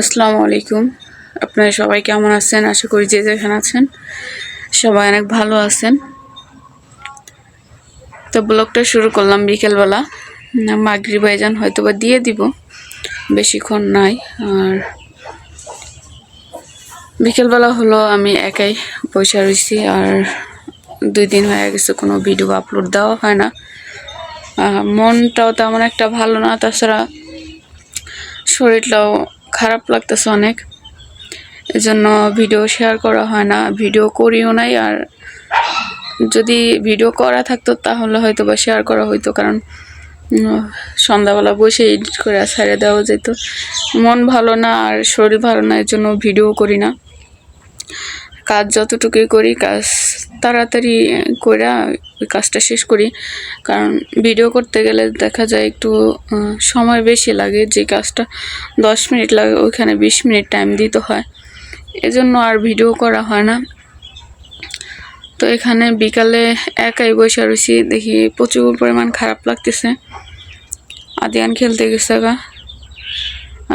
আসসালামু আলাইকুম। আপনারা সবাই কেমন আছেন? আশা করি যে যেখানে আছেন, সবাই অনেক ভালো আছেন। তো ব্লগটা শুরু করলাম বিকেলবেলা। মাগরি ভাইজান হয়তো বা দিয়ে দিব, বেশিক্ষণ নাই। আর বিকেলবেলা হলো আমি একাই পয়সা রয়েছি আর দুই দিন হয়ে গেছে, কোনো ভিডিও আপলোড দেওয়া হয় না। মনটাও তেমন একটা ভালো না, তাছাড়া শরীরটাও খারাপ লাগতেছে অনেক। এজন্য ভিডিও শেয়ার করা হয় না। ভিডিও করিও নাই আর যদি ভিডিও করা থাকতো তাহলে হয়তো বা শেয়ার করা হইতো, কারণ সন্ধ্যাবেলা বসে এডিট করে ছেড়ে দেওয়া যেত। মন ভালো না আর শরীর ভালো না এর জন্য ভিডিও করি না। কাজ যতটুকুই করি, কাজ তাড়াতাড়ি করে ওই কাজটা শেষ করি। কারণ ভিডিও করতে গেলে দেখা যায় একটু সময় বেশি লাগে। যে কাজটা দশ মিনিট লাগে, ওইখানে বিশ মিনিট টাইম দিতে হয়। এজন্য আর ভিডিও করা হয় না। তো এখানে বিকালে একাই বসে রয়েছি দেখি প্রচুর পরিমাণ খারাপ লাগতেছে। আদিয়ান খেলতে গেছে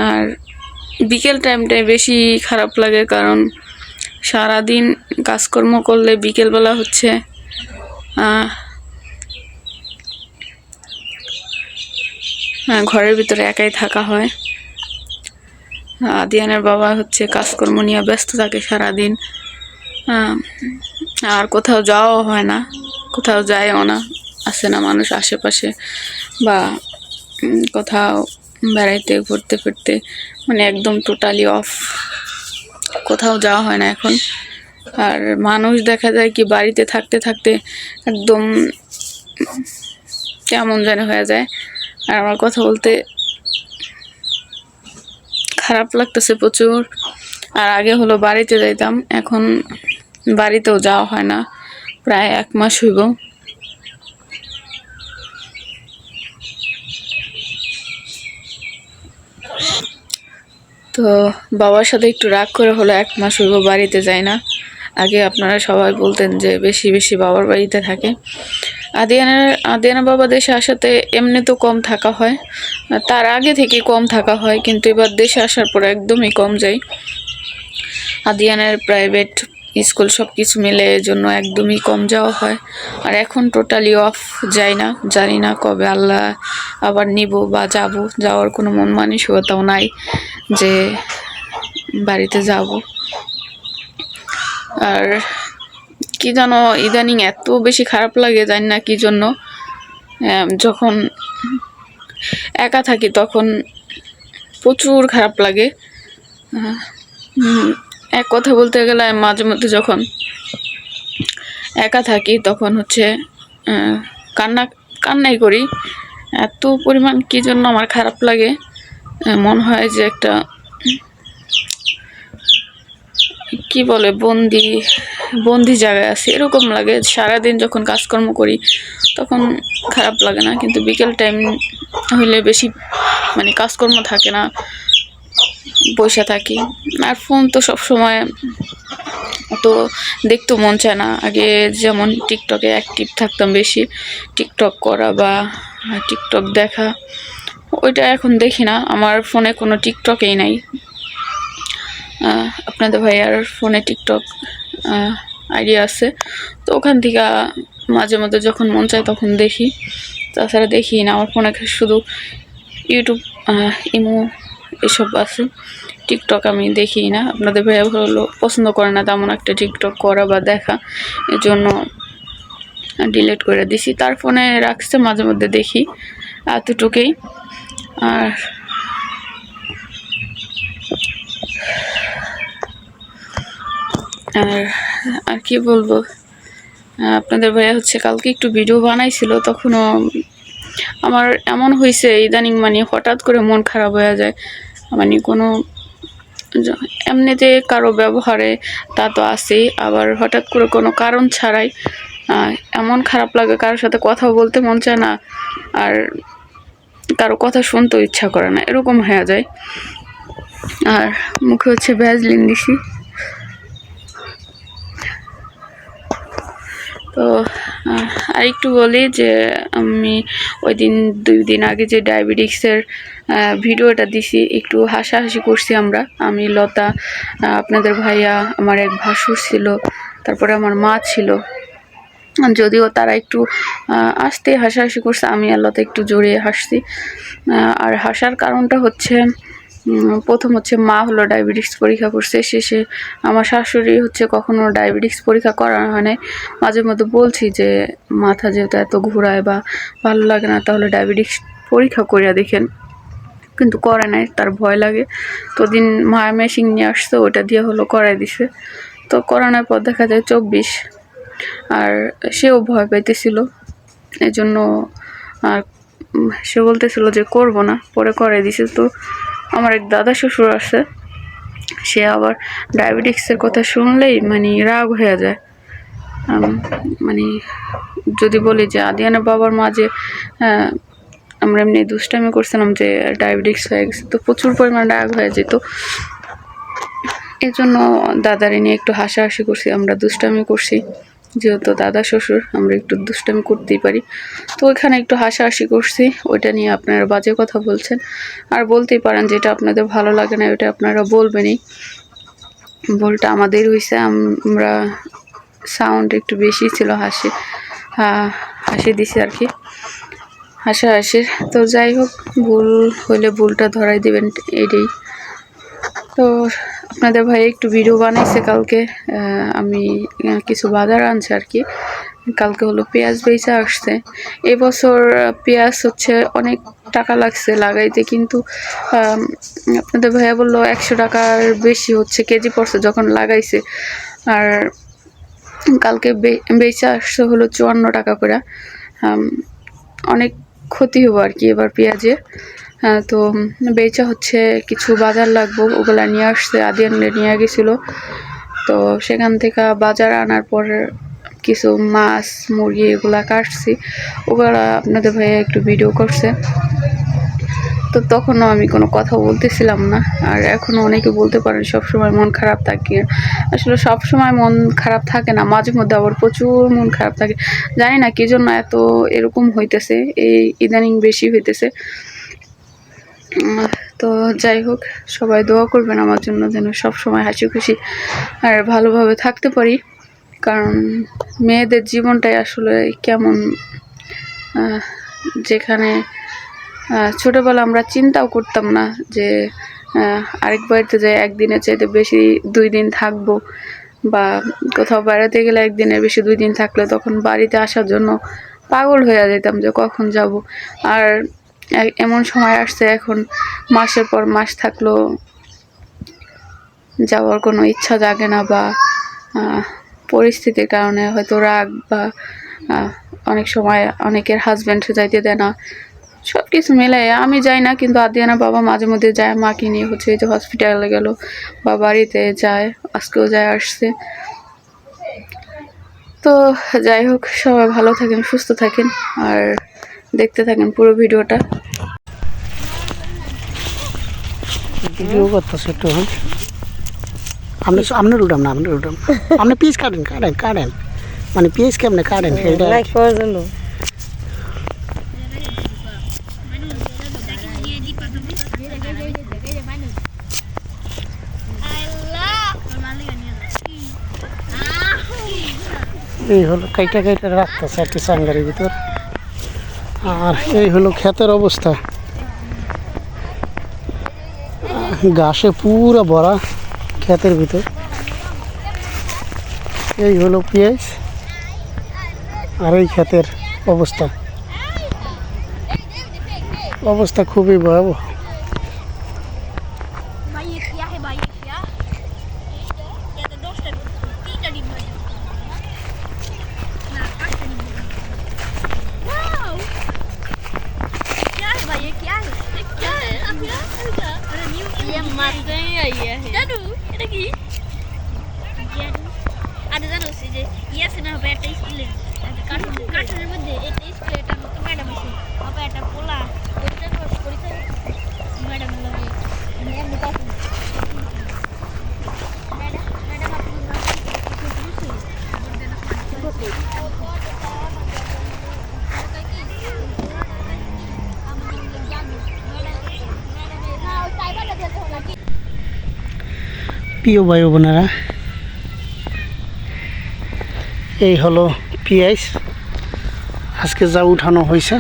আর বিকেল টাইমটাই বেশি খারাপ লাগে কারণ সারাদিন কাজকর্ম করলে বিকেলবেলা হচ্ছে হ্যাঁ, ঘরের ভিতরে একাই থাকা হয়। আদিয়ানের বাবা হচ্ছে কাজকর্ম নিয়ে ব্যস্ত থাকে সারাদিন আর কোথাও যাওয়াও হয় না কোথাও যায়ও না আসে না মানুষ আশেপাশে বা কোথাও বেড়াইতে ঘুরতে ফিরতে মানে একদম টোটালি অফ কোথাও যাওয়া হয় না এখন। আর মানুষ দেখা যায় কি বাড়িতে থাকতে থাকতে একদম কেমন যেন হয়ে যায়। আর আমার কথা বলতে খারাপ লাগতেছে প্রচুর। আর আগে হলো বাড়িতে যাইতাম, এখন বাড়িতেও যাওয়া হয় না। প্রায় এক মাস হইব। তো বাবার সাথে একটু রাগ করে হলো এক মাস হইব বাড়িতে যায় না। আগে আপনারা সবাই বলতেন যে বেশি বেশি বাবার বাড়িতে থাকে। আদিয়ানার আদিয়ানা বাবা দেশে আসাতে এমনি তো কম থাকা হয়। তার আগে থেকে কম থাকা হয়, কিন্তু এবার দেশে আসার পর একদমই কম যায়। আদিয়ানার প্রাইভেট স্কুল সব কিছু মিলে জন্য একদমই কম যাওয়া হয়। আর এখন টোটালি অফ যাই না, জানি না কবে আল্লাহ আবার নিব বা যাব। যাওয়ার কোনো মন মানসিকতাও নাই যে বাড়িতে যাব। আর কি জানো, ইদানিং এত বেশি খারাপ লাগে জানি না কি জন্য। যখন একা থাকি তখন প্রচুর খারাপ লাগে। এক কথা বলতে গেলে আমি মাঝে মধ্যে যখন একা থাকি, তখন হচ্ছে কান্না, কান্নাই করি। এত পরিমাণ কি জন্য আমার খারাপ লাগে মনে হয় যে একটা, কি বলে, বন্দি বন্দি জায়গায় আছি। এরকম লাগে, সারাদিন যখন কাজকর্ম করি, তখন খারাপ লাগে না। কিন্তু বিকেল টাইম হইলে বেশি মানে কাজকর্ম থাকে না। বসে থাকি। আর ফোন তো সব সময় তো দেখতে মন চায় না। আগে যেমন টিকটকে অ্যাক্টিভ থাকতাম বেশি টিকটক করা বা টিকটক দেখা, ওইটা এখন দেখি না। আমার ফোনে কোনো টিকটকেই নাই। আপনাদের ভাইয়ার ফোনে টিকটক আইডিয়া আছে। তো ওখান থেকে মাঝে মধ্যে যখন মন চায় তখন দেখি। তাছাড়া দেখি না। আমার ফোনে শুধু ইউটিউব ইমো এসব আছে। টিকটক আমি দেখি না। আপনাদের ভাইয়া হলো পছন্দ করে না, তেমন একটা টিকটক করা বা দেখা। এর জন্য ডিলিট করে দিছি। তার ফোনে রাখছে, মাঝে মধ্যে দেখি এতটুকুই। আর আর আর কি বলব? আপনাদের ভাইয়া হচ্ছে কালকে একটু ভিডিও বানাইছিল, তখনও আমার এমন হয়েছে ইদানিং মানে হঠাৎ করে মন খারাপ হয়ে যায়। মানে কোনো এমনিতে কারও ব্যবহারে তা তো আছেই, আবার হঠাৎ করে কোনো কারণ ছাড়াই এমন খারাপ লাগে কারোর সাথে কথা বলতে মন চায় না, আর কারও কথা শুনতেও ইচ্ছা করে না, এরকম হয়ে যায়। আর মুখে হচ্ছে ভ্যাজলিন দিছি। তো আর একটু বলি যে আমি ওই দিন দুই দিন আগে যে ডায়াবেটিক্সের ভিডিওটা দিছি, একটু হাসাহাসি করছি আমরা। আমি লতা আপনাদের ভাইয়া, আমার এক ভাসুর ছিল, তারপরে আমার মা ছিল। যদিও তারা একটু আসতে হাসাহাসি করছে, আমি আল্লাহতে একটু জড়িয়ে হাসছি। আর হাসার কারণটা হচ্ছে প্রথম হচ্ছে মা হলো ডায়াবেটিক্স পরীক্ষা করছে। শেষে আমার শাশুড়ি হচ্ছে কখনো ডায়াবেটিক্স পরীক্ষা করানো হয় নাই। মাঝে মধ্যে বলছি যে, মাথা যেহেতু এত ঘোরায় বা ভালো লাগে না, তাহলে ডায়াবেটিক্স পরীক্ষা করিয়া দেখেন। কিন্তু করে নাই, তার ভয় লাগে। তো দিন মা মেশিন নিয়ে আসতো ওটা দিয়ে হলো করাই দিছে। তো করানোর পর দেখা যায় চব্বিশ, আর সেও ভয় পাইতেছিল। এই জন্য আর সে বলতেছিল যে, করব না। পরে করে দিছে। তো আমার এক দাদা শ্বশুর আছে সে আবার ডায়াবেটিক্সের কথা শুনলেই মানে রাগ হয়ে যায়। মানে যদি বলি যে আদিয়ানা বাবার মাঝে আহ, আমরা এমনি দুষ্টামি করছিলাম যে ডায়াবেটিক্স হয়ে গেছে তো প্রচুর পরিমাণ রাগ হয়ে যেত। এই জন্য দাদারে নিয়ে একটু হাসাহাসি করছি আমরা দুষ্টামি করছি। যেহেতু দাদা শ্বশুর, আমরা একটু দুষ্টামি করতেই পারি। তো ওইখানে একটু হাসাহাসি করছি, ওইটা নিয়ে আপনারা বাজে কথা বলছেন। আর বলতেই পারেন যেটা আপনাদের ভালো লাগে না ওইটা আপনারা বলবেনই। ভুলটা আমাদের হয়েছে আমরা সাউন্ড একটু বেশি ছিল, হাসি হাসি দিছি আর কি। হাসাহাসির। তো যাই হোক, ভুল হইলে ভুলটা ধরাই দেবেন, এটাই। তো আপনাদের ভাই একটু ভিডিও বানাইছে কালকে আমি কিছু বাজার আনছে আর কি। কালকে হলো পেঁয়াজ বেচা আসছে। এবছর পেঁয়াজ হচ্ছে অনেক টাকা লাগছে লাগাইতে, কিন্তু আপনাদের ভাইয়া বলল একশো টাকার বেশি হচ্ছে, কেজি পড়ছে যখন লাগাইছে। আর কালকে বেচা আসছে হলো চুয়ান্ন টাকা করে। অনেক ক্ষতি হব আর কি এবার পেঁয়াজে। তো বেচা হচ্ছে কিছু বাজার লাগবো, ওগুলা নিয়ে আসছে আদি আনলে নিয়ে গেছিল। তো সেখান থেকে বাজার আনার পর কিছু মাছ, মুরগি এগুলা কাটছি। ওগুলা আপনাদের ভাইয়া একটু ভিডিও করছে। তো তখনও আমি কোনো কথা বলতেছিলাম না। আর এখনও অনেকে বলতে পারেন, সবসময় মন খারাপ থাকে। আসলে সব সময় মন খারাপ থাকে না, মাঝে মধ্যে আবার প্রচুর মন খারাপ থাকে। জানি না কী জন্য এত এরকম হইতেছে, এই ইদানিং বেশি হইতেছে। তো যাই হোক, সবাই দোয়া করবেন আমার জন্য যেন সব সময় হাসি খুশি আর ভালোভাবে থাকতে পারি। কারণ মেয়েদের জীবনটাই আসলে কেমন যেখানে ছোটবেলা আমরা চিন্তাও করতাম না যে আরেক বাড়িতে যাই, একদিনের চাইতে বেশি দুই দিন থাকব বা কোথাও বেড়াতে গেলে একদিনের বেশি দুই দিন থাকলে তখন বাড়িতে আসার জন্য পাগল হয়ে যেতাম যে কখন যাব। আর এমন সময় আসছে এখন, মাসের পর মাস থাকল, যাওয়ার কোনো ইচ্ছা জাগে না বা পরিস্থিতির কারণে হয়তো রাগ বা অনেক সময় অনেকের হাজব্যান্ড যাইতে দেয় না। সব কিছু মিলাই আমি যাই না, কিন্তু আদিয়ানা বাবা মাঝে মধ্যে যায়, মাকে নিয়ে হচ্ছে যে হসপিটালে গেল, বা বাড়িতে যায়, আজকেও যায়, আসছে। তো যাই হোক, সবাই ভালো থাকেন, সুস্থ থাকেন, আর দেখতে থাকেন পুরো ভিডিওটা। ভিডিও করতেছে একটু হ্যাঁ আপনি আপনার উঠাম না আপনার উঠাম আপনি পিস কাটেন কাটেন কাটেন মানে পিস কেমনে কাটেন সেটা লাইক করার জন্য এই হলো কাইটা কাইটা রাখতেছে একটি সাঙ্গারের ভিতর। আর এই হলো ক্ষেতের অবস্থা। ঘাসে পুরো ভরা ক্ষেতের ভিতর। এই হলো পেঁয়াজ আর এই ক্ষেতের অবস্থা। অবস্থা খুবই ভয়াবহ। Lagi. Jadu. Ada jadu sih je. Iya, senang beta istilah. Ada kartun, kartun মধ্যে এটা ইসকে এটা ম্যাডাম আছে apa এটা পোলা ওইটা পরীক্ষা ম্যাডাম লাগে এমনি কার্টুন ম্যাডাম ম্যাডাম আপনি প্রিয় ভাই বোনেরা, এই হলো পিঁয়াজ আজকে যা উঠানো হয়েছে।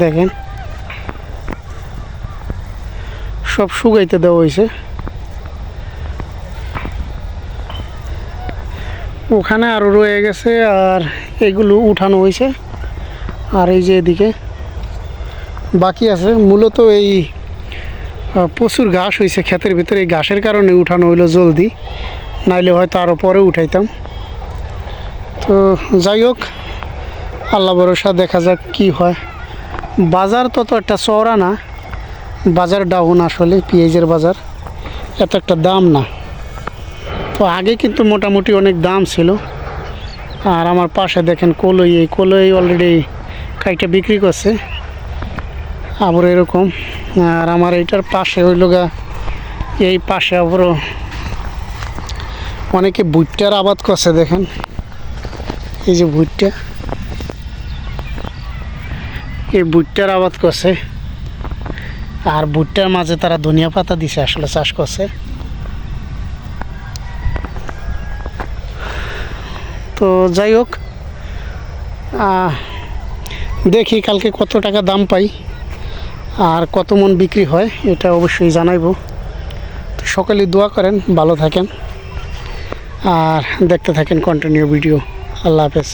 দেখেন। সব শুকাইতে দেওয়া হয়েছে। ওখানে আরও রয়ে গেছে আর এগুলো উঠানো হয়েছে। আর এই যে এদিকে বাকি আছে। মূলত এই প্রচুর ঘাস হয়েছে ক্ষেতের ভিতরে। এই ঘাসের কারণে উঠানো হইল জলদি। নাইলে হয়তো আরও পরে উঠাইতাম। তো যাই হোক, আল্লাহ ভরসা, দেখা যাক কি হয়। বাজার তত একটা চওড়া না। বাজার ডাউন আসলে পেঁয়াজের বাজার। এত একটা দাম না। তো আগে কিন্তু মোটামুটি অনেক দাম ছিল। আর আমার পাশে দেখেন কলই, এই কলই অলরেডি কাইটা বিক্রি করছে। আবার এরকম। আর আমার এইটার পাশে হইল গা, এই পাশে আবারও অনেকে ভুট্টার আবাদ করছে দেখেন। এই যে ভুট্টা, এই ভুট্টার আবাদ করছে। আর ভুট্টার মাঝে তারা ধনিয়া পাতা দিছে, আসলে চাষ করছে। তো যাই হোক দেখি কালকে কত টাকা দাম পাই। আর কত মন বিক্রি হয়, এটা অবশ্যই জানাইব। তো সকালে দোয়া করেন, ভালো থাকেন। আর দেখতে থাকেন কন্টিনিউ ভিডিও আল্লাহ হাফেজ।